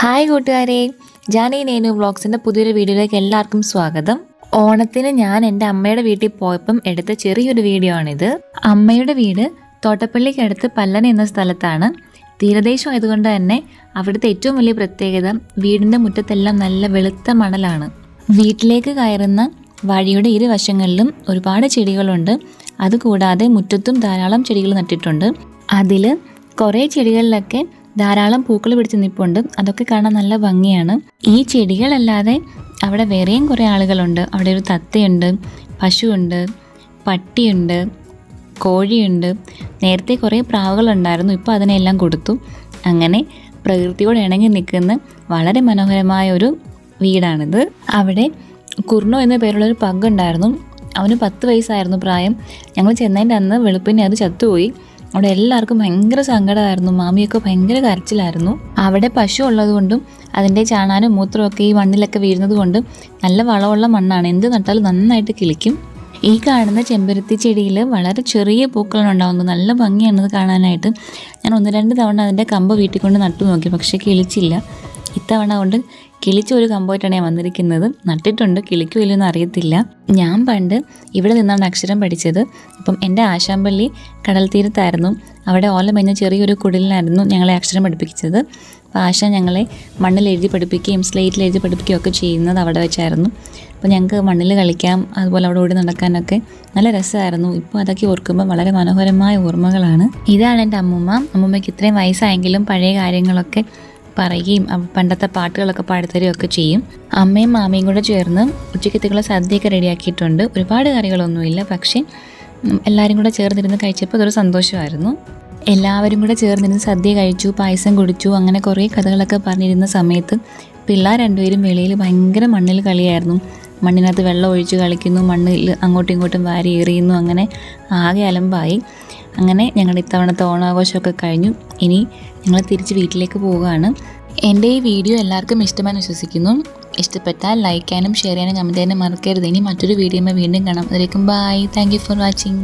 Hi കൂട്ടുകാരെ. ജാനി നേനു വ്ളോഗ്സിന്റെ പുതിയൊരു വീഡിയോയിലേക്ക് എല്ലാവർക്കും സ്വാഗതം. ഓണത്തിന് ഞാൻ എന്റെ അമ്മയുടെ വീട്ടിൽ പോയപ്പം എടുത്ത ചെറിയൊരു വീഡിയോ ആണിത് അമ്മയുടെ വീട് തോട്ടപ്പള്ളിക്കടുത്ത് പല്ലന എന്ന സ്ഥലത്താണ്. തീരദേശം ആയതുകൊണ്ട് തന്നെ അവിടുത്തെ ഏറ്റവും വലിയ പ്രത്യേകത വീടിന്റെ മുറ്റത്തെല്ലാം നല്ല വെളുത്ത മണലാണ്. വീട്ടിലേക്ക് കയറുന്ന വഴിയുടെ ഇരുവശങ്ങളിലും ഒരുപാട് ചെടികളുണ്ട്. അതുകൂടാതെ മുറ്റത്തും ധാരാളം ചെടികൾ നട്ടിട്ടുണ്ട്. അതിൽ കുറേ ചെടികളിലൊക്കെ ധാരാളം പൂക്കൾ പിടിച്ച് നിൽപ്പുണ്ട് അതൊക്കെ കാണാൻ നല്ല ഭംഗിയാണ്. ഈ ചെടികളല്ലാതെ അവിടെ വേറെയും കുറേ ആളുകളുണ്ട്. അവിടെ ഒരു തത്തയുണ്ട് പശുവുണ്ട് പട്ടിയുണ്ട് കോഴിയുണ്ട്. നേരത്തെ കുറേ പ്രാവുകളുണ്ടായിരുന്നു ഇപ്പോൾ അതിനെല്ലാം കൊടുത്തു. അങ്ങനെ പ്രകൃതിയോട് ഇണങ്ങി നിൽക്കുന്ന വളരെ മനോഹരമായ ഒരു വീടാണിത്. അവിടെ കുർണോ എന്ന പേരുള്ളൊരു പഗ് ഉണ്ടായിരുന്നു അവന് പത്ത് വയസ്സായിരുന്നു പ്രായം. ഞങ്ങൾ ചെന്നതിന്റെ അന്ന് വെളുപ്പിനെ അത് ചത്തുപോയി. അവിടെ എല്ലാവർക്കും ഭയങ്കര സങ്കടമായിരുന്നു. മാമിയൊക്കെ ഭയങ്കര കരച്ചിലായിരുന്നു. അവിടെ പശു ഉള്ളതുകൊണ്ടും അതിന്റെ ചാണാനും മൂത്രമൊക്കെ ഈ മണ്ണിലൊക്കെ വീഴുന്നത് കൊണ്ടും നല്ല വളമുള്ള മണ്ണാണ്. എന്ത് നട്ടാലും നന്നായിട്ട് കിളിക്കും. ഈ കാണുന്ന ചെമ്പരത്തി ചെടിയിൽ വളരെ ചെറിയ പൂക്കളാണ് ഉണ്ടാകുന്നത്. നല്ല ഭംഗിയാണത് കാണാനായിട്ട്. ഞാൻ ഒന്ന് രണ്ട് തവണ അതിന്റെ കമ്പ് വീട്ടിൽ കൊണ്ട് നട്ടു നോക്കി പക്ഷേ കിളിച്ചില്ല. ഇത്തവണ കൊണ്ട് കിളിച്ച ഒരു കമ്പോയിട്ടാണ് ഞാൻ വന്നിരിക്കുന്നത്. നട്ടിട്ടുണ്ട്. കിളിക്കുമില്ലെന്ന് അറിയത്തില്ല. ഞാൻ പണ്ട് ഇവിടെ നിന്നാണ് അക്ഷരം പഠിച്ചത്. അപ്പം എന്റെ ആശാമ്പള്ളി കടൽ തീരത്തായിരുന്നു. അവിടെ ഓലമഞ്ഞ ചെറിയൊരു കുടിലിനായിരുന്നു ഞങ്ങളെ അക്ഷരം പഠിപ്പിച്ചത്. അപ്പോൾ ആശ ഞങ്ങളെ മണ്ണിൽ എഴുതി പഠിപ്പിക്കുകയും സ്ലേറ്റിൽ എഴുതി പഠിപ്പിക്കുകയും ഒക്കെ ചെയ്യുന്നത് അവിടെ വെച്ചായിരുന്നു. അപ്പോൾ ഞങ്ങൾക്ക് മണ്ണിൽ കളിക്കാം അതുപോലെ അവിടെ ഓടി നടക്കാനൊക്കെ നല്ല രസമായിരുന്നു. ഇപ്പോൾ അതൊക്കെ ഓർക്കുമ്പോൾ വളരെ മനോഹരമായ ഓർമ്മകളാണ്. ഇതാണ് എന്റെ അമ്മുമ്മ. അമ്മൂമ്മയ്ക്ക് ഇത്രയും വയസ്സായെങ്കിലും പഴയ കാര്യങ്ങളൊക്കെ പറയുകയും പണ്ടത്തെ പാട്ടുകളൊക്കെ പാടിത്തരുകയും ഒക്കെ ചെയ്യും. അമ്മയും മാമയും കൂടെ ചേർന്ന് ഉച്ചക്കത്തേക്കുള്ള സദ്യയൊക്കെ റെഡിയാക്കിയിട്ടുണ്ട്. ഒരുപാട് കറികളൊന്നുമില്ല പക്ഷേ എല്ലാവരും കൂടെ ചേർന്നിരുന്ന് കഴിച്ചപ്പോൾ അതൊരു സന്തോഷമായിരുന്നു. എല്ലാവരും കൂടെ ചേർന്നിരുന്ന് സദ്യ കഴിച്ചു പായസം കുടിച്ചു അങ്ങനെ കുറേ കഥകളൊക്കെ പറഞ്ഞിരുന്ന സമയത്ത് പിള്ളേർ രണ്ടുപേരും വെളിയിൽ ഭയങ്കര മണ്ണിൽ കളിയായിരുന്നു. മണ്ണിനകത്ത് വെള്ളം ഒഴിച്ച് കളിക്കുന്നു മണ്ണിൽ അങ്ങോട്ടും ഇങ്ങോട്ടും വാരി എറിയുന്നു അങ്ങനെ ആകെ അലമ്പായി. അങ്ങനെ ഞങ്ങളുടെ ഇത്തവണത്തെ ഓണാഘോഷമൊക്കെ കഴിഞ്ഞു. ഇനി ഞങ്ങൾ തിരിച്ച് വീട്ടിലേക്ക് പോവുകയാണ്. എന്റെ ഈ വീഡിയോ എല്ലാവർക്കും ഇഷ്ടമെന്ന് വിശ്വസിക്കുന്നു. ഇഷ്ടപ്പെട്ടാൽ ലൈക്ക് ചെയ്യാനും ഷെയർ ചെയ്യാനും കമന്റ് ചെയ്യാനും മറക്കരുത്. ഇനി മറ്റൊരു വീഡിയോ വീണ്ടും കാണാം. അതിലേക്കും ബൈ താങ്ക് ഫോർ വാച്ചിങ്